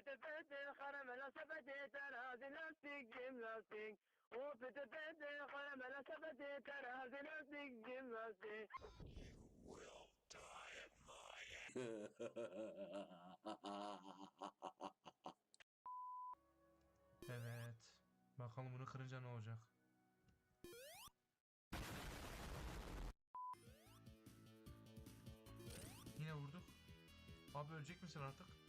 pıtı pıtı harama la sepeti terazi lastik cim lastik. O pıtı pıtı harama la sepeti terazi lastik cim lastik. You will die at my evet. Bakalım bunu kırınca ne olacak? Yine vurduk. Abi ölecek misin artık?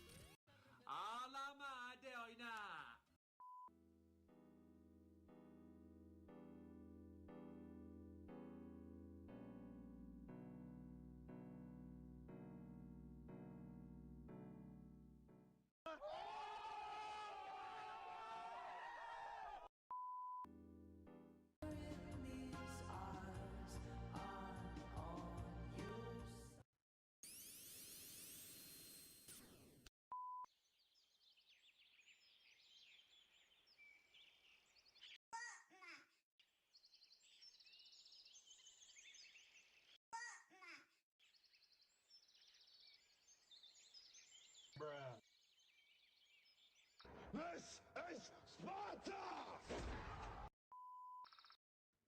Sparta!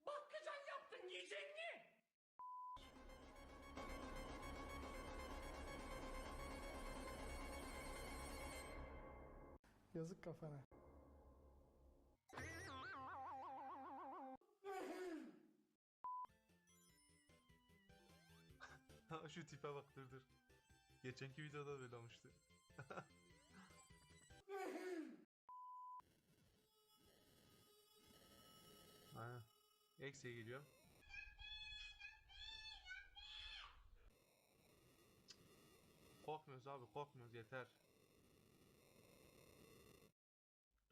Bakkacan yaptın yiyecek mi? Yazık kafana. Ha, Şu tipe bak dur dur. Geçenki videoda böyle olmuştu. Eksiye geliyor. Korkmuyoruz abi korkmuyoruz yeter.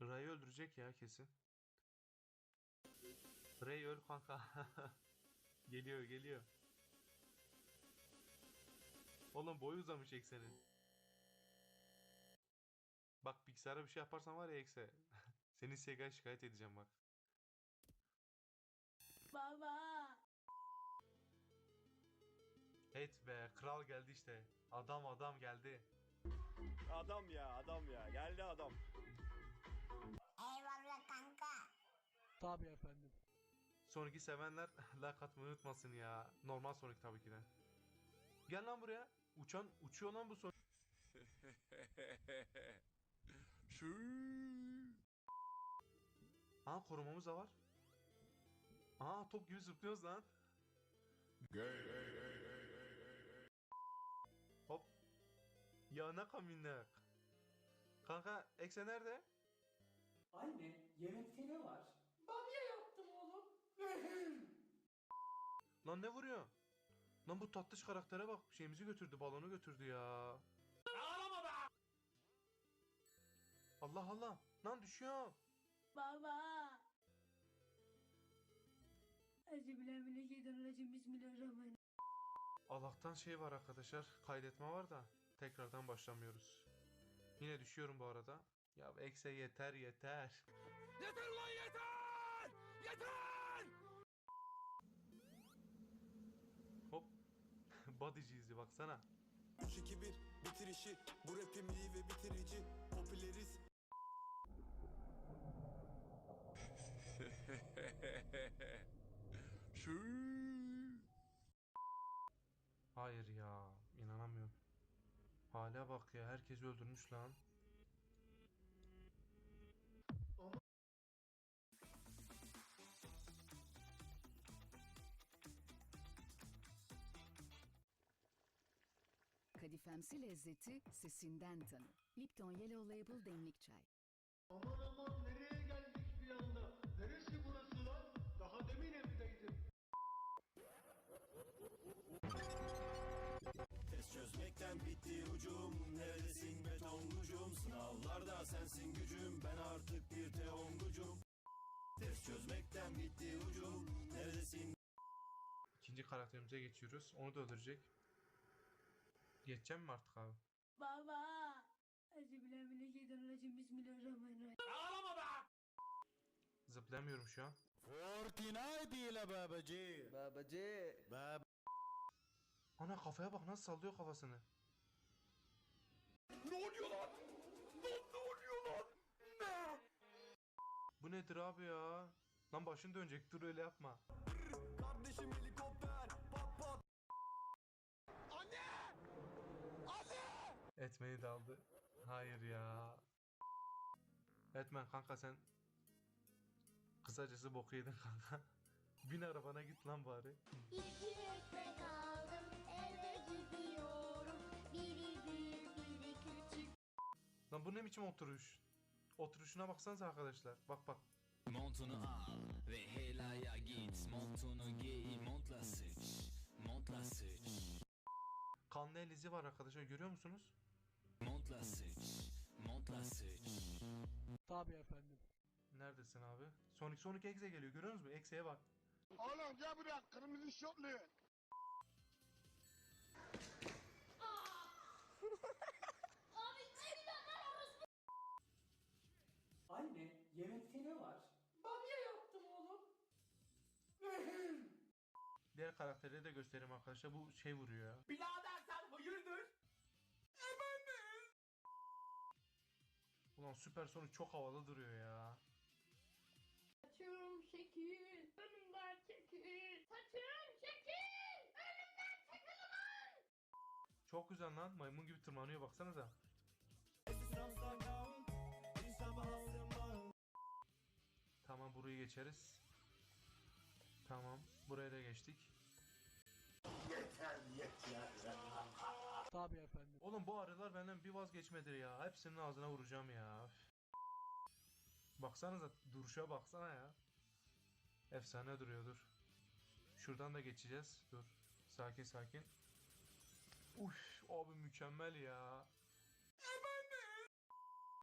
Ray'ı öldürecek ya kesin. Ray öl kanka. geliyor geliyor. Oğlum boyu uzamış eksenin. Bak bilgisayara bir şey yaparsan var ya ekse. Seni Sega'ya şikayet edeceğim bak. Baba. Evet be kral geldi işte. Adam adam geldi. Adam ya adam ya geldi adam. Eyvallah kanka. Tabii efendim. Sonraki sevenler like atmayı unutmasın ya. Normal Sonic tabii ki de. Gel lan buraya. Uçan uçuyor lan bu Sonic. Şu. Aa korumamız da var. Aa top gibi zıplıyoruz lan. Hop. Ya ne kaminler. Kanka ekse nerede? Anne yemekte ne var? Bamya yaptım oğlum. Lan ne vuruyor? Lan bu tatlış karaktere bak şeyimizi götürdü balonu götürdü ya. Ağlama be. Allah Allah. Lan düşüyor. Baba. Euzubillahimineşşeytanirracim. Bismillahirrahmanirrahim. Allah'tan şey var arkadaşlar. Kaydetme var da tekrardan başlamıyoruz. Yine düşüyorum bu arada. Ya ekse yeter yeter. Yeter lan yeter! Yeter! Hop. Body'ciyiz baksana. 3-2-1 bitirişi Bu rapim iyi ve bitirici Popüleriz. Hayır ya. inanamıyorum. Hala bak ya. Herkes öldürmüş lan. Kadifemsi lezzeti sesinden tanı. Lipton Yellow Label demlik çay. Aman aman nereye çözmekten bitti ucum Neredesin betongucum Sınavlarda sensin gücüm Ben artık bir teongucum Test çözmekten bitti ucum Neredesin İkinci karakterimize geçiyoruz. Onu da öldürecek. Geçeceğim mi artık abi? Baba. Euzubillahimineşşeytanirracim. Bismillahirrahmanirrahim. Ağlama be. Zıplayamıyorum şu an. Fortnite ile babacı Babacı. Bab Ana kafaya bak nasıl sallıyor kafasını. Ne oluyor lan? Lan ne oluyor lan? Ne? Bu nedir abi ya? Lan başın dönecek dur öyle yapma. Kardeşim helikopter pat pat Etmeni de aldı. Hayır ya. Etmen kanka sen kısacası boku yedin kanka. Bin arabana git lan bari. İki ekmek aldım Lan bu ne biçim oturuş? Oturuşuna baksanıza arkadaşlar. Bak bak. Montunu al ve helaya git Montunu giy montla sıç Montla sıç Kanlı el izi var arkadaşlar görüyor musunuz? Montla sıç Montla sıç Tabii efendim. Neredesin abi? Sonic Sonic Exe geliyor görüyor musunuz? Exe'ye bak. Oğlum gel buraya kırmızı şortlu. Abi çekil Anne yemekte ne var? Bamya yaptım oğlum. Diğer karakterleri de göstereyim arkadaşlar. Bu şey vuruyor ya. Birader sen hayırdır? Ulan Süper Sonic çok havalı duruyor ya. Saçım şekil, önümden çekil. Saçım şekil, önümden çekil ulan. Çok güzel lan. Maymun gibi tırmanıyor baksanıza. Burayı geçeriz. Tamam. Buraya da geçtik. Tabii efendim. Oğlum bu arılar benden bir vazgeçmedir ya. Hepsinin ağzına vuracağım ya. Baksanıza duruşa baksana ya. Efsane duruyordur. Şuradan da geçeceğiz. Dur. Sakin sakin. Uf abi mükemmel ya.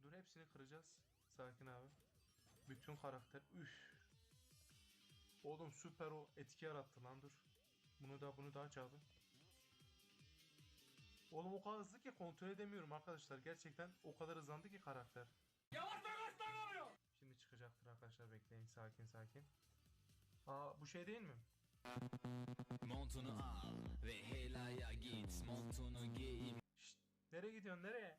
Dur hepsini kıracağız. Sakin abi. Bütün karakter. Üf. Oğlum süper o etki yarattı lan dur. Bunu da bunu da aç abi. Oğlum o kadar hızlı ki kontrol edemiyorum arkadaşlar. Gerçekten o kadar hızlandı ki karakter. Yavaş yavaş oluyor. Şimdi çıkacaktır arkadaşlar bekleyin sakin sakin. Aa bu şey değil mi? Montunu al ve helaya git Montunu giy Şşt, nereye gidiyorsun nereye?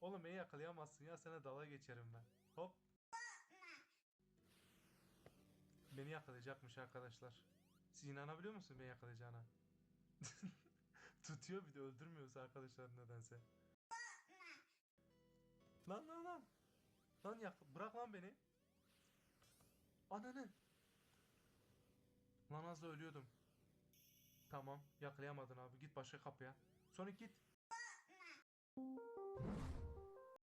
Oğlum beni yakalayamazsın ya sana dala geçerim ben. Hop. Beni yakalayacakmış arkadaşlar. Siz inanabiliyor musun beni yakalayacağına? Tutuyor bir de öldürmüyorsa arkadaşlar nedense. Lan lan lan. Lan yak bırak lan beni. Ananı. Lan az da ölüyordum. Tamam yakalayamadın abi git başka kapıya. Sonic git.